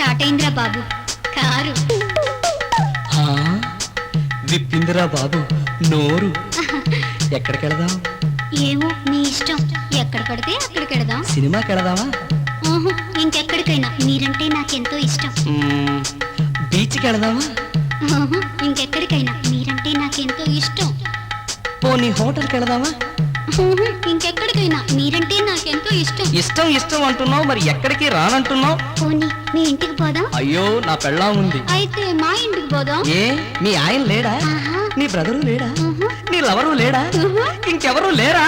Start అయిందిరా బాబు. Car. హా? విప్పిందిరా బాబు. నోరు. ఎక్కడికి వెళదాం? ఏమో మీ ఇష్టం. ఎక్కడ పడితే అక్కడికి వెడదాం సినిమాకి వెళదామా? ఊహు, ఇంకెక్కడికైనా. మీరంటే నాకెంతో ఇష్టం. మ్మ్, బీచ్కి వెళదామా? ఊహు, ఇంకెక్కడికైనా. మీరంటే నాకెంతో ఇష్టం. పోనీ హోటల్కి వెళదామా? ఇంకెక్కడికైనా? మీరంటే నాకెంతో ఇష్టం. ఇష్టం ఇష్టం అంటున్నావు మరి ఎక్కడికి రానంటున్నావు? పోనీ మీ ఇంటికి పోదాం. అయ్యో నా పెళ్ళాం ఉంది. అయితే మా ఇంటికి పోదాం. ఏ మీ ఆయన లేడా? ఆహా. నీ బ్రదరు లేడా. నీ లవరు లేడా. ఇంకెవరు లేరా?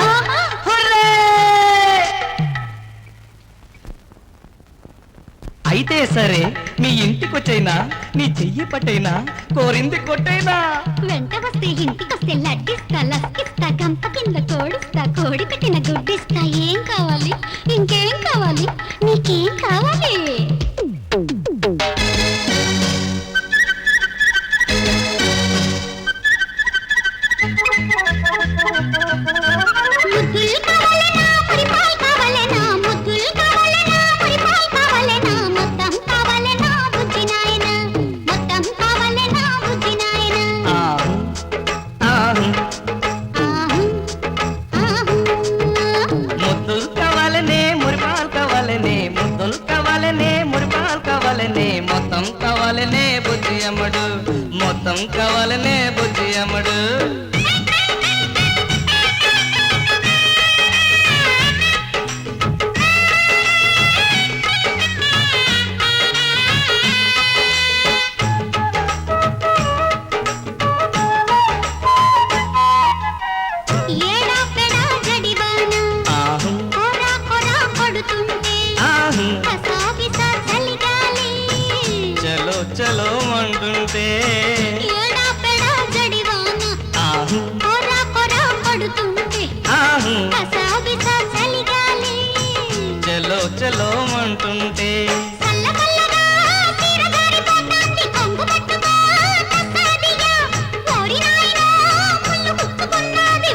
అయితే సరే మీ ఇంటికొచ్చైనా నీ చెయ్యి పట్టైనా కోరింది కొట్టైనా. వెంట వస్తే ఇంటికొస్తే లడ్డిస్తా లస్కిస్తా గంప కింద కోడిస్తా కోడి పెట్టిన గుడ్డిస్తా ఏం కావాలి? కావాలనే బుద్ధి అమ్మడు. మొత్తం కావాలనే బుద్ధి అమ్మడు.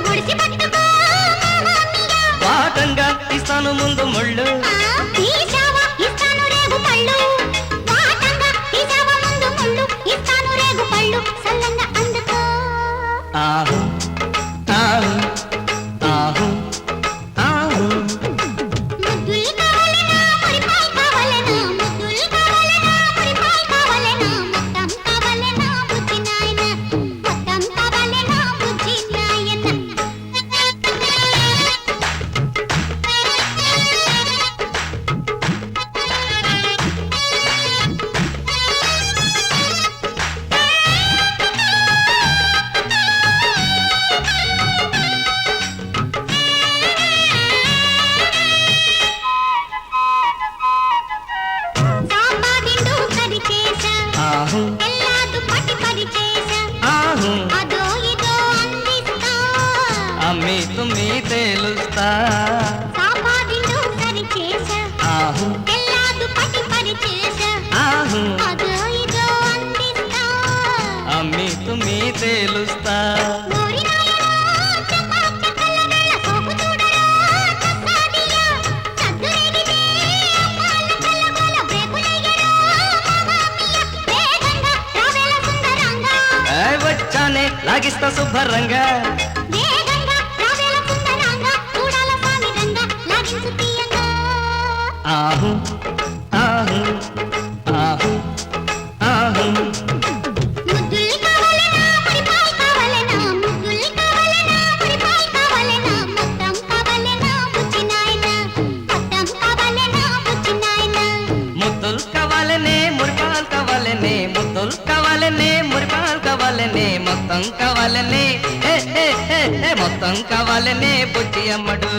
ఒడిసి పట్టుకో మహామియా వాటంగా ఇస్తాను ముందు ముళ్ళు. అమ్మి తుమ్మి తేలుస్తా. సాంబాదిండు కరి చేసా ఆహు. ఎల్లాదు పట్టి పరి చేసా ఆహు. అదో ఇదో అందిస్తా. అమ్మి తుమ్మి తేలుస్తా. ఓరి నాయనా చపాక్ ఆహు ఆహు ఆహు ఆహు. ముద్దులు కావాలనా మురిపాలు కావాలనే ముద్దులు కావాలనే మురిపాలు కావాలనే మొత్తం కావాలనే. మొత్తం కావాలనే బుజ్జి అమ్మడు.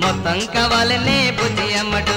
మొత్తం కావాలనే బుజ్జి అమ్మడు.